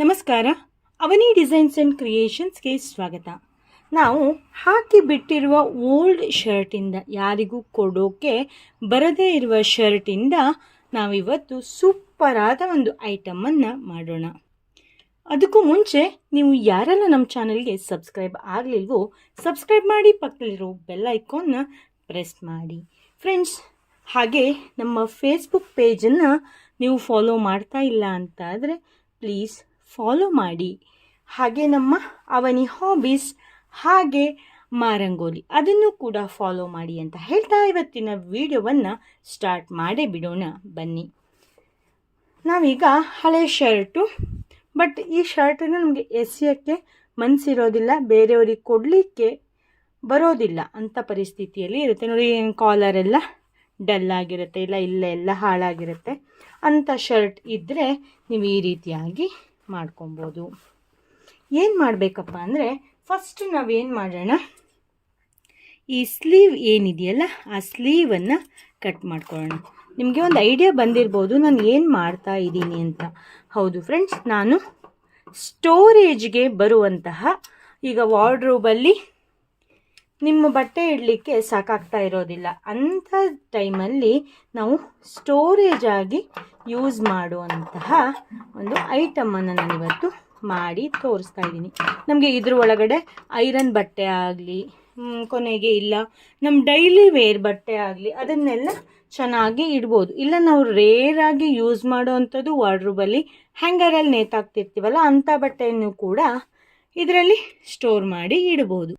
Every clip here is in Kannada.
ನಮಸ್ಕಾರ. ಅವನಿ ಡಿಸೈನ್ಸ್ ಆ್ಯಂಡ್ ಕ್ರಿಯೇಷನ್ಸ್ಗೆ ಸ್ವಾಗತ. ನಾವು ಹಾಕಿ ಬಿಟ್ಟಿರುವ ಓಲ್ಡ್ ಶರ್ಟಿಂದ ಯಾರಿಗೂ ಕೊಡೋಕೆ ಬರದೇ ಇರುವ ಶರ್ಟಿಂದ ನಾವಿವತ್ತು ಸೂಪರಾದ ಒಂದು ಐಟಮನ್ನು ಮಾಡೋಣ. ಅದಕ್ಕೂ ಮುಂಚೆ ನೀವು ಯಾರೆಲ್ಲ ನಮ್ಮ ಚಾನಲ್ಗೆ ಸಬ್ಸ್ಕ್ರೈಬ್ ಆಗಲಿಲ್ವೋ ಸಬ್ಸ್ಕ್ರೈಬ್ ಮಾಡಿ ಪಕ್ಕದಲ್ಲಿರೋ ಬೆಲ್ ಐಕಾನ್ನ ಪ್ರೆಸ್ ಮಾಡಿ. ಫ್ರೆಂಡ್ಸ್, ಹಾಗೆ ನಮ್ಮ ಫೇಸ್ಬುಕ್ ಪೇಜನ್ನು ನೀವು ಫಾಲೋ ಮಾಡ್ತಾ ಇಲ್ಲ ಅಂತಾದರೆ ಪ್ಲೀಸ್ ಫಾಲೋ ಮಾಡಿ. ಹಾಗೆ ನಮ್ಮ ಅವನಿ ಹಾಬೀಸ್ ಹಾಗೆ ಮಾರಂಗೋಲಿ. ಅದನ್ನು ಕೂಡ ಫಾಲೋ ಮಾಡಿ ಅಂತ ಹೇಳ್ತಾ ಇವತ್ತಿನ ವಿಡಿಯೋವನ್ನು ಸ್ಟಾರ್ಟ್ ಮಾಡೇ ಬಿಡೋಣ. ಬನ್ನಿ. ನಾವೀಗ ಹಳೆ ಶರ್ಟು ಬಟ್ ಈ ಶರ್ಟನ್ನು ನಮಗೆ ಎಸೆಯೋಕ್ಕೆ ಮನಸ್ಸಿರೋದಿಲ್ಲ ಬೇರೆಯವ್ರಿಗೆ ಕೊಡಲಿಕ್ಕೆ ಬರೋದಿಲ್ಲ ಅಂಥ ಪರಿಸ್ಥಿತಿಯಲ್ಲಿ ಇರುತ್ತೆ. ನೋಡಿ ಕಾಲರ್ ಎಲ್ಲ ಡಲ್ ಆಗಿರುತ್ತೆ, ಇಲ್ಲ ಇಲ್ಲ ಎಲ್ಲ ಹಾಳಾಗಿರುತ್ತೆ. ಅಂಥ ಶರ್ಟ್ ಇದ್ದರೆ ನೀವು ಈ ರೀತಿಯಾಗಿ ಮಾಡ್ಕೊಬೋದು. ಏನು ಮಾಡಬೇಕಪ್ಪ ಅಂದರೆ ಫಸ್ಟ್ ನಾವೇನು ಮಾಡೋಣ? ಈ ಸ್ಲೀವ್ ಏನಿದೆಯಲ್ಲ, ಆ ಸ್ಲೀವನ್ನು ಕಟ್ ಮಾಡ್ಕೊಳ್ಳೋಣ. ನಿಮಗೆ ಒಂದು ಐಡಿಯಾ ಬಂದಿರ್ಬೋದು, ನಾನು ಏನು ಮಾಡ್ತಾ ಇದ್ದೀನಿ ಅಂತ. ಹೌದು ಫ್ರೆಂಡ್ಸ್ ನಾನು ಸ್ಟೋರೇಜ್ಗೆ ಬರುವಂತಹ ಈಗ ವಾರ್ಡ್ರೋಬಲ್ಲಿ ನಿಮ್ಮ ಬಟ್ಟೆ ಇಡಲಿಕ್ಕೆ ಸಾಕಾಗ್ತಾ ಇರೋದಿಲ್ಲ. ಅಂಥ ಟೈಮಲ್ಲಿ ನಾವು ಸ್ಟೋರೇಜ್ ಆಗಿ ಯೂಸ್ ಮಾಡುವಂತಹ ಒಂದು ಐಟಮನ್ನು ನಾನಿವತ್ತು ಮಾಡಿ ತೋರಿಸ್ತಾ ಇದ್ದೀನಿ. ನಮಗೆ ಇದ್ರ ಒಳಗಡೆ ಐರನ್ ಬಟ್ಟೆ ಆಗಲಿ ಕೊನೆಗೆ ಇಲ್ಲ ನಮ್ಮ ಡೈಲಿ ವೇರ್ ಬಟ್ಟೆ ಆಗಲಿ, ಅದನ್ನೆಲ್ಲ ಚೆನ್ನಾಗಿ ಇಡ್ಬೋದು. ಇಲ್ಲ, ನಾವು ರೇರಾಗಿ ಯೂಸ್ ಮಾಡೋ ಅಂಥದ್ದು ವಾರ್ಡ್ರೂಬಲ್ಲಿ ಹ್ಯಾಂಗರಲ್ಲಿ ನೇತಾಕ್ತಿರ್ತೀವಲ್ಲ, ಅಂಥ ಬಟ್ಟೆಯನ್ನು ಕೂಡ ಇದರಲ್ಲಿ ಸ್ಟೋರ್ ಮಾಡಿ ಇಡ್ಬೋದು.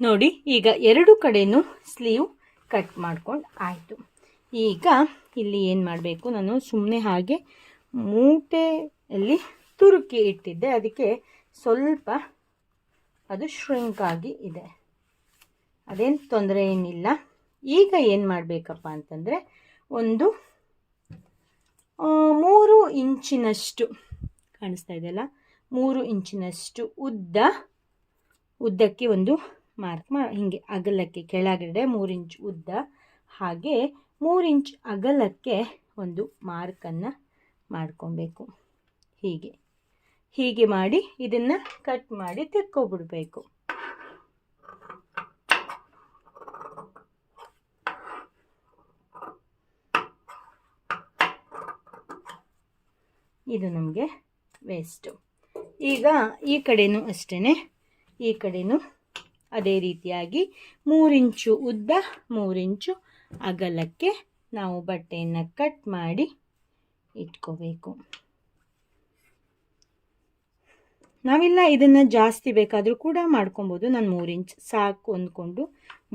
ನೋಡಿ, ಈಗ ಎರಡು ಕಡೆಯೂ ಸ್ಲೀವ್ ಕಟ್ ಮಾಡ್ಕೊಂಡು ಆಯಿತು. ಈಗ ಇಲ್ಲಿ ಏನು ಮಾಡಬೇಕು? ನಾನು ಸುಮ್ಮನೆ ಹಾಗೆ ಮೂಟೆಯಲ್ಲಿ ತುರುಕಿ ಇಟ್ಟಿದ್ದೆ. ಅದಕ್ಕೆ ಸ್ವಲ್ಪ ಅದು ಆಗಿ ಇದೆ. ಅದೇನು ತೊಂದರೆ ಏನಿಲ್ಲ. ಈಗ ಏನು ಮಾಡಬೇಕಪ್ಪ ಅಂತಂದರೆ, ಒಂದು ಮೂರು ಇಂಚಿನಷ್ಟು ಕಾಣಿಸ್ತಾ ಇದೆಯಲ್ಲ ಮೂರು ಇಂಚಿನಷ್ಟು ಉದ್ದ, ಉದ್ದಕ್ಕೆ ಒಂದು ಮಾರ್ಕ್ ಮಾ, ಹೀಗೆ ಅಗಲಕ್ಕೆ, ಕೆಳಗಡೆ ಮೂರು ಇಂಚ್ ಉದ್ದ ಹಾಗೆ ಮೂರು ಇಂಚ್ ಅಗಲಕ್ಕೆ ಒಂದು ಮಾರ್ಕನ್ನು ಮಾಡ್ಕೊಬೇಕು. ಹೀಗೆ ಹೀಗೆ ಮಾಡಿ ಇದನ್ನು ಕಟ್ ಮಾಡಿ ತೆಕ್ಕೊಬಿಡ್ಬೇಕು ಇದು ನಮಗೆ ವೇಸ್ಟು ಈಗ ಈ ಕಡೆಯೂ ಅಷ್ಟೇ ಈ ಕಡೆನೂ ಅದೇ ರೀತಿಯಾಗಿ ಮೂರಿಂಚು ಉದ್ದ, ಮೂರಿಂಚು ಅಗಲಕ್ಕೆ ನಾವು ಬಟ್ಟೆಯನ್ನು ಕಟ್ ಮಾಡಿ ಇಟ್ಕೋಬೇಕು. ನಾವಿಲ್ಲ ಇದನ್ನು ಜಾಸ್ತಿ ಬೇಕಾದರೂ ಕೂಡ ಮಾಡ್ಕೊಬೋದು. ನಾನು ಮೂರು ಇಂಚ್ ಸಾಕು ಅಂದ್ಕೊಂಡು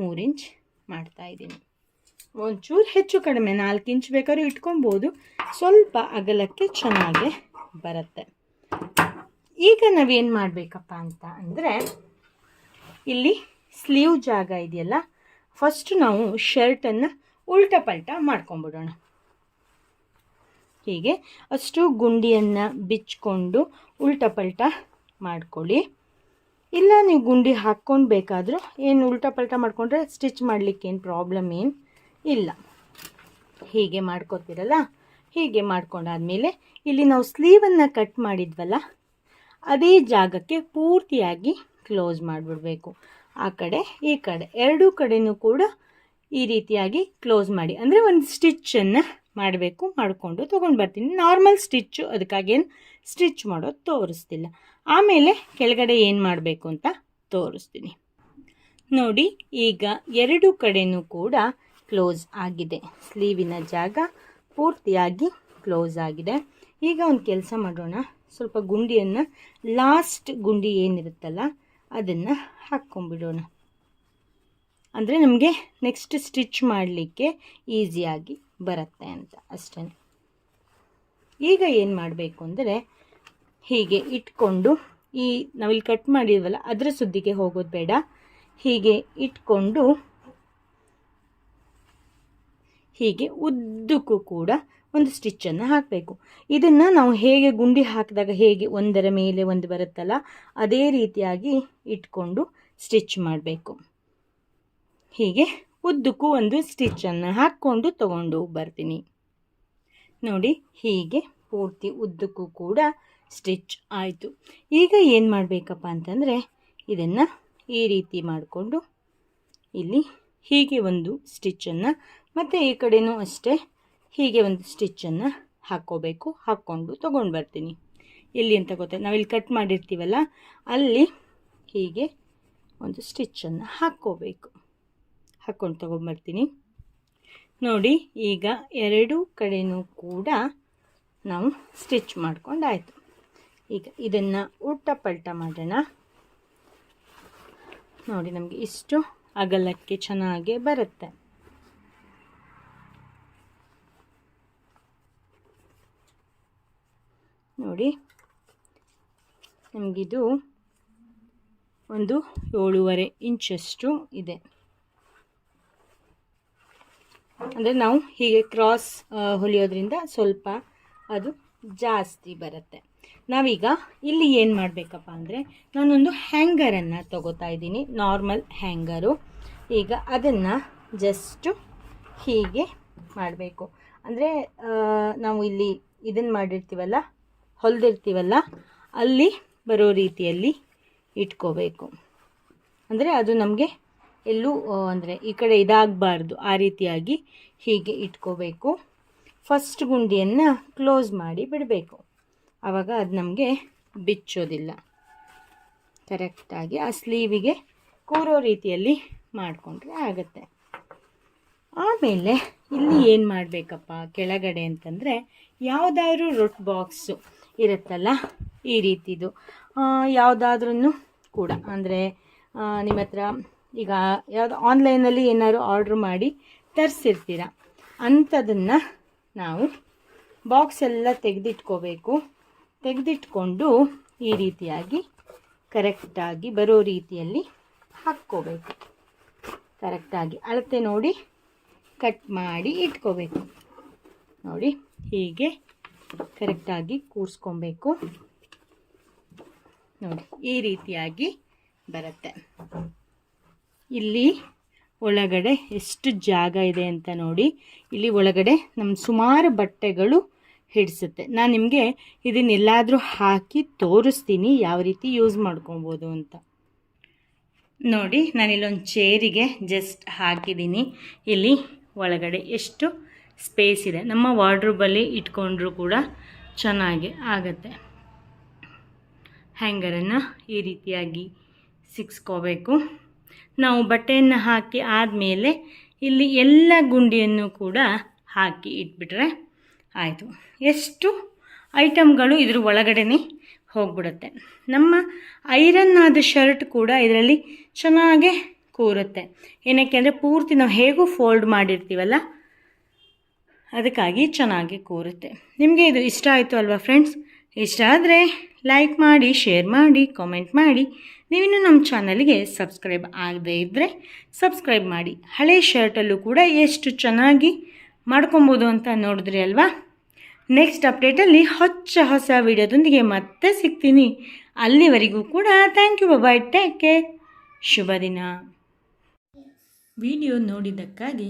ಮೂರು ಇಂಚ್ ಮಾಡ್ತಾಯಿದ್ದೀನಿ ಒಂಚೂರು ಹೆಚ್ಚು ಕಡಿಮೆ, ನಾಲ್ಕು ಇಂಚ್ ಬೇಕಾದ್ರೂ ಇಟ್ಕೊಬೋದು. ಸ್ವಲ್ಪ ಅಗಲಕ್ಕೆ ಚೆನ್ನಾಗೆ ಬರುತ್ತೆ. ಈಗ ನಾವೇನು ಮಾಡಬೇಕಪ್ಪ ಅಂತ ಅಂದರೆ ಇಲ್ಲಿ ಸ್ಲೀವ್ ಜಾಗ ಇದೆಯಲ್ಲ ಫಸ್ಟ್ ನಾವು ಶರ್ಟನ್ನು ಉಲ್ಟ ಪಲ್ಟ ಮಾಡ್ಕೊಂಬಿಡೋಣ. ಹೀಗೆ ಅಷ್ಟು ಗುಂಡಿಯನ್ನು ಬಿಚ್ಕೊಂಡು ಉಲ್ಟ ಪಲ್ಟ ಮಾಡ್ಕೊಳ್ಳಿ. ಇಲ್ಲ ನೀವು ಗುಂಡಿ ಹಾಕ್ಕೊಂಡು ಬೇಕಾದರೂ ಏನು ಉಲ್ಟ ಪಲ್ಟ ಮಾಡಿಕೊಂಡ್ರೆ ಸ್ಟಿಚ್ ಮಾಡಲಿಕ್ಕೆ ಏನು ಪ್ರಾಬ್ಲಮ್ ಏನು ಇಲ್ಲ. ಹೀಗೆ ಮಾಡ್ಕೋತೀರಲ್ಲ? ಹೀಗೆ ಮಾಡ್ಕೊಂಡಾದಮೇಲೆ ಇಲ್ಲಿ ನಾವು ಸ್ಲೀವನ್ನು ಕಟ್ ಮಾಡಿದ್ವಲ್ಲ, ಅದೇ ಜಾಗಕ್ಕೆ ಪೂರ್ತಿಯಾಗಿ ಕ್ಲೋಸ್ ಮಾಡಿಬಿಡಬೇಕು. ಆ ಕಡೆ, ಈ ಕಡೆ. ಎರಡೂ ಕಡೆಯೂ ಕೂಡ ಈ ರೀತಿಯಾಗಿ ಕ್ಲೋಸ್ ಮಾಡಿ. ಅಂದರೆ ಒಂದು ಸ್ಟಿಚ್ಚನ್ನು ಮಾಡಬೇಕು, ಮಾಡಿಕೊಂಡು ತೊಗೊಂಡು ಬರ್ತೀನಿ. ನಾರ್ಮಲ್ ಸ್ಟಿಚ್ಚು ಅದಕ್ಕಾಗೇನು ಸ್ಟಿಚ್ ಮಾಡೋದು ತೋರಿಸ್ತಿಲ್ಲ. ಆಮೇಲೆ ಕೆಳಗಡೆ ಏನು ಮಾಡಬೇಕು ಅಂತ ತೋರಿಸ್ತೀನಿ. ನೋಡಿ, ಈಗ ಎರಡು ಕಡೆಯೂ ಕೂಡ ಕ್ಲೋಸ್ ಆಗಿದೆ. ಸ್ಲೀವಿನ ಜಾಗ ಪೂರ್ತಿಯಾಗಿ ಕ್ಲೋಸ್ ಆಗಿದೆ. ಈಗ ಒಂದು ಕೆಲಸ ಮಾಡೋಣ. ಸ್ವಲ್ಪ ಗುಂಡಿಯನ್ನು ಲಾಸ್ಟ್ ಗುಂಡಿ ಏನಿರುತ್ತಲ್ಲ ಅದನ್ನು ಹಾಕ್ಕೊಂಬಿಡೋಣ ಅಂದರೆ ನಮಗೆ ನೆಕ್ಸ್ಟ್ ಸ್ಟಿಚ್ ಮಾಡಲಿಕ್ಕೆ ಈಸಿಯಾಗಿ ಬರುತ್ತೆ ಅಂತ ಅಷ್ಟೇ ಈಗ ಏನು ಮಾಡಬೇಕು ಅಂದರೆ ಹೀಗೆ ಇಟ್ಕೊಂಡು ಈ ನಾವಿಲ್ಲಿ ಕಟ್ ಮಾಡಿದ್ವಲ್ಲ ಅದರ ಸುದ್ದಿಗೆ ಹೋಗೋದು ಬೇಡ. ಹೀಗೆ ಇಟ್ಕೊಂಡು ಹೀಗೆ ಉದ್ದಕ್ಕೂ ಕೂಡ ಒಂದು ಸ್ಟಿಚ್ಚನ್ನು ಹಾಕಬೇಕು. ಇದನ್ನು ನಾವು ಹೇಗೆ ಗುಂಡಿ ಹಾಕಿದಾಗ ಹೇಗೆ ಒಂದರ ಮೇಲೆ ಒಂದು ಬರುತ್ತಲ್ಲ, ಅದೇ ರೀತಿಯಾಗಿ ಇಟ್ಕೊಂಡು ಸ್ಟಿಚ್ ಮಾಡಬೇಕು. ಹೀಗೆ ಉದ್ದಕ್ಕೂ ಒಂದು ಸ್ಟಿಚ್ಚನ್ನು ಹಾಕ್ಕೊಂಡು ತಗೊಂಡು ಬರ್ತೀನಿ. ನೋಡಿ, ಹೀಗೆ ಪೂರ್ತಿ ಉದ್ದಕ್ಕೂ ಕೂಡ ಸ್ಟಿಚ್ ಆಯಿತು. ಈಗ ಏನು ಮಾಡಬೇಕಪ್ಪ ಅಂತಂದರೆ, ಇದನ್ನು ಈ ರೀತಿ ಮಾಡಿಕೊಂಡು ಇಲ್ಲಿ ಹೀಗೆ ಒಂದು ಸ್ಟಿಚ್ಚನ್ನು ಮತ್ತು ಈ ಕಡೆಯೂ ಅಷ್ಟೇ. ಹೀಗೆ ಒಂದು ಸ್ಟಿಚ್ಚನ್ನು ಹಾಕ್ಕೋಬೇಕು. ಹಾಕ್ಕೊಂಡು ತೊಗೊಂಡು ಬರ್ತೀನಿ. ಎಲ್ಲಿ ಅಂತ ಗೊತ್ತಾಯ್ತು ನಾವಿಲ್ಲಿ ಕಟ್ ಮಾಡಿರ್ತೀವಲ್ಲ, ಅಲ್ಲಿ ಹೀಗೆ ಒಂದು ಸ್ಟಿಚ್ಚನ್ನು ಹಾಕ್ಕೋಬೇಕು. ಹಾಕ್ಕೊಂಡು ತೊಗೊಂಬರ್ತೀನಿ ನೋಡಿ, ಈಗ ಎರಡೂ ಕಡೆಯೂ ಕೂಡ ನಾವು ಸ್ಟಿಚ್ ಮಾಡ್ಕೊಂಡಾಯಿತು ಈಗ ಇದನ್ನು ಉಲ್ಟ ಪಲ್ಟ ಮಾಡೋಣ. ನೋಡಿ, ನಮಗೆ ಇಷ್ಟು ಅಗಲಕ್ಕೆ ಚೆನ್ನಾಗೇ ಬರುತ್ತೆ. ನೋಡಿ. ನಮಗಿದು ಒಂದು ಏಳುವರೆ ಇಂಚಷ್ಟು ಇದೆ. ಅಂದರೆ ನಾವು ಹೀಗೆ ಕ್ರಾಸ್ ಹೊಲಿಯೋದ್ರಿಂದ ಸ್ವಲ್ಪ ಅದು ಜಾಸ್ತಿ ಬರುತ್ತೆ. ನಾವೀಗ ಇಲ್ಲಿ ಏನು ಮಾಡಬೇಕಪ್ಪ ಅಂದರೆ ನಾನೊಂದು ಹ್ಯಾಂಗರನ್ನು ತಗೋತಾ ಇದ್ದೀನಿ ನಾರ್ಮಲ್ ಹ್ಯಾಂಗರು ಈಗ ಅದನ್ನು ಜಸ್ಟು ಹೀಗೆ ಮಾಡಬೇಕು. ಅಂದರೆ ನಾವು ಇಲ್ಲಿ ಇದನ್ನು ಮಾಡಿರ್ತೀವಲ್ಲ ಹೊಲಿದಿರ್ತೀವಲ್ಲ, ಅಲ್ಲಿ ಬರೋ ರೀತಿಯಲ್ಲಿ ಇಟ್ಕೋಬೇಕು. ಅಂದರೆ ಅದು ನಮಗೆ ಎಲ್ಲೂ ಅಂದರೆ ಈ ಕಡೆ ಇದಾಗಬಾರ್ದು, ಆ ರೀತಿಯಾಗಿ ಹೀಗೆ ಇಟ್ಕೋಬೇಕು. ಫಸ್ಟ್ ಗುಂಡಿಯನ್ನು ಕ್ಲೋಸ್ ಮಾಡಿ ಬಿಡಬೇಕು. ಆವಾಗ ಅದು ನಮಗೆ ಬಿಚ್ಚೋದಿಲ್ಲ. ಕರೆಕ್ಟಾಗಿ ಆ ಸ್ಲೀವಿಗೆ ಕೂರೋ ರೀತಿಯಲ್ಲಿ ಮಾಡಿಕೊಂಡ್ರೆ ಆಗುತ್ತೆ. ಆಮೇಲೆ ಇಲ್ಲಿ ಏನು ಮಾಡಬೇಕಪ್ಪ, ಕೆಳಗಡೆ ಅಂತಂದರೆ, ಯಾವುದಾದ್ರೂ ರೊಟ್ ಬಾಕ್ಸು ಇರುತ್ತಲ್ಲ? ಈ ರೀತಿದು. ಯಾವುದಾದ್ರೂ ಕೂಡ. ಅಂದರೆ ನಿಮ್ಮ ಹತ್ರ ಈಗ ಯಾವುದು ಆನ್ಲೈನಲ್ಲಿ ಏನಾದ್ರು ಆರ್ಡ್ರ್ ಮಾಡಿ ತರಿಸಿರ್ತೀರ? ಅಂಥದನ್ನು ನಾವು ಬಾಕ್ಸ್ ಎಲ್ಲ ತೆಗೆದಿಟ್ಕೋಬೇಕು. ತೆಗೆದಿಟ್ಕೊಂಡು ಈ ರೀತಿಯಾಗಿ ಕರೆಕ್ಟಾಗಿ ಬರೋ ರೀತಿಯಲ್ಲಿ ಹಾಕ್ಕೋಬೇಕು. ಕರೆಕ್ಟಾಗಿ ಅಳತೆ ನೋಡಿ ಕಟ್ ಮಾಡಿ ಇಟ್ಕೋಬೇಕು. ನೋಡಿ, ಹೀಗೆ ಕರೆಕ್ಟಾಗಿ ಕೂರಿಸ್ಕೊಬೇಕು. ನೋಡಿ, ಈ ರೀತಿಯಾಗಿ ಬರುತ್ತೆ. ಇಲ್ಲಿ ಒಳಗಡೆ ಎಷ್ಟು ಜಾಗ ಇದೆ ಅಂತ ನೋಡಿ. ಇಲ್ಲಿ ಒಳಗಡೆ ನಮ್ಮ ಸುಮಾರು ಬಟ್ಟೆಗಳು ಹಿಡಿಸುತ್ತೆ. ನಾನು ನಿಮಗೆ ಇದನ್ನೆಲ್ಲಾದರೂ ಹಾಕಿ ತೋರಿಸ್ತೀನಿ ಯಾವ ರೀತಿ ಯೂಸ್ ಮಾಡ್ಕೊಬೋದು ಅಂತ. ನೋಡಿ, ನಾನಿಲ್ಲೊಂದು ಚೇರಿಗೆ ಜಸ್ಟ್ ಹಾಕಿದ್ದೀನಿ. ಇಲ್ಲಿ ಒಳಗಡೆ ಎಷ್ಟು ಸ್ಪೇಸ್ ಇದೆ. ನಮ್ಮ ವಾರ್ಡ್ರೂಬಲ್ಲಿ ಇಟ್ಕೊಂಡ್ರೂ ಕೂಡ ಚೆನ್ನಾಗಿ ಆಗುತ್ತೆ. ಹ್ಯಾಂಗರನ್ನು ಈ ರೀತಿಯಾಗಿ ಸಿಕ್ಸ್ಕೋಬೇಕು. ನಾವು ಬಟ್ಟೆಯನ್ನು ಹಾಕಿ ಆದಮೇಲೆ ಇಲ್ಲಿ ಎಲ್ಲ ಗುಂಡಿಯನ್ನು ಕೂಡ ಹಾಕಿ ಇಟ್ಬಿಟ್ರೆ ಆಯಿತು. ಎಷ್ಟು ಐಟಮ್ಗಳು ಇದ್ರ ಒಳಗಡೆನೇ ಹೋಗ್ಬಿಡುತ್ತೆ. ನಮ್ಮ ಐರನ್ ಆದ ಶರ್ಟ್ ಕೂಡ ಇದರಲ್ಲಿ ಚೆನ್ನಾಗೆ ಕೂರುತ್ತೆ. ಏನಕ್ಕೆ ಅಂದರೆ ಪೂರ್ತಿ ನಾವು ಹೇಗೂ ಫೋಲ್ಡ್ ಮಾಡಿರ್ತೀವಲ್ಲ ಅದಕ್ಕಾಗಿ ಚೆನ್ನಾಗಿ ಕೂರುತ್ತೆ. ನಿಮಗೆ ಇದು ಇಷ್ಟ ಆಯಿತು ಅಲ್ವಾ ಫ್ರೆಂಡ್ಸ್ ಇಷ್ಟ ಆದರೆ ಲೈಕ್ ಮಾಡಿ ಶೇರ್ ಮಾಡಿ ಕಾಮೆಂಟ್ ಮಾಡಿ. ನೀವಿನ್ನೂ ನಮ್ಮ ಚಾನಲ್ಗೆ ಸಬ್ಸ್ಕ್ರೈಬ್ ಆಗದೇ ಇದ್ದರೆ ಸಬ್ಸ್ಕ್ರೈಬ್ ಮಾಡಿ. ಹಳೆ ಶರ್ಟಲ್ಲೂ ಕೂಡ ಎಷ್ಟು ಚೆನ್ನಾಗಿ ಮಾಡ್ಕೊಬೋದು ಅಂತ ನೋಡಿದ್ರಿ ಅಲ್ವಾ? ನೆಕ್ಸ್ಟ್ ಅಪ್ಡೇಟಲ್ಲಿ ಹೊಚ್ಚ ಹೊಸ ವಿಡಿಯೋದೊಂದಿಗೆ ಮತ್ತೆ ಸಿಗ್ತೀನಿ. ಅಲ್ಲಿವರೆಗೂ ಕೂಡ thank you bye take care ಶುಭ ದಿನ. ವಿಡಿಯೋ ನೋಡಿದ್ದಕ್ಕಾಗಿ